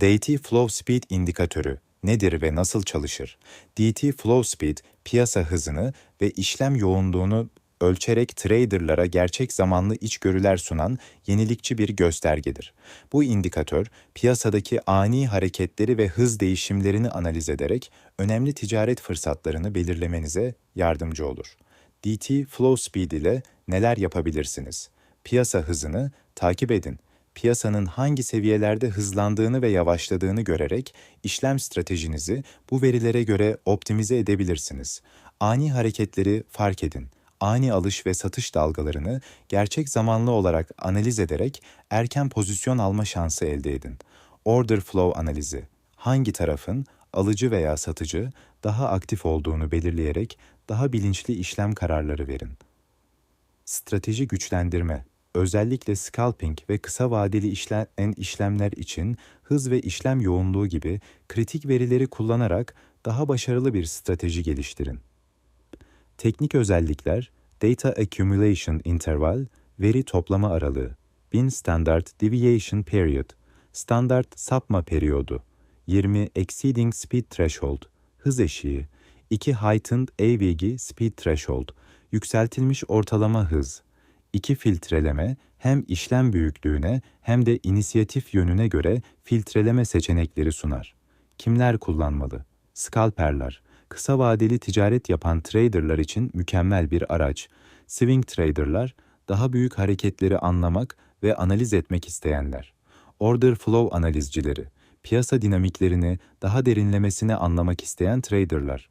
DT Flow Speed indikatörü nedir ve nasıl çalışır? DT Flow Speed, piyasa hızını ve işlem yoğunluğunu ölçerek traderlara gerçek zamanlı içgörüler sunan yenilikçi bir göstergedir. Bu indikatör, piyasadaki ani hareketleri ve hız değişimlerini analiz ederek önemli ticaret fırsatlarını belirlemenize yardımcı olur. DT Flow Speed ile neler yapabilirsiniz? Piyasa hızını takip edin piyasanın hangi seviyelerde hızlandığını ve yavaşladığını görerek işlem stratejinizi bu verilere göre optimize edebilirsiniz. Ani hareketleri fark edin. Ani alış ve satış dalgalarını gerçek zamanlı olarak analiz ederek erken pozisyon alma şansı elde edin. Order flow analizi. Hangi tarafın alıcı veya satıcı daha aktif olduğunu belirleyerek daha bilinçli işlem kararları verin. Strateji güçlendirme özellikle scalping ve kısa vadeli işlenen işlemler için hız ve işlem yoğunluğu gibi kritik verileri kullanarak daha başarılı bir strateji geliştirin. Teknik özellikler, Data Accumulation Interval, veri toplama aralığı, Bin Standard Deviation Period, standart sapma periyodu, 20 Exceeding Speed Threshold, hız eşiği, 2 Heightened AVG Speed Threshold, yükseltilmiş ortalama hız, İki filtreleme hem işlem büyüklüğüne hem de inisiyatif yönüne göre filtreleme seçenekleri sunar. Kimler kullanmalı? Scalperler, kısa vadeli ticaret yapan traderlar için mükemmel bir araç. Swing traderlar, daha büyük hareketleri anlamak ve analiz etmek isteyenler. Order flow analizcileri, piyasa dinamiklerini daha derinlemesine anlamak isteyen traderlar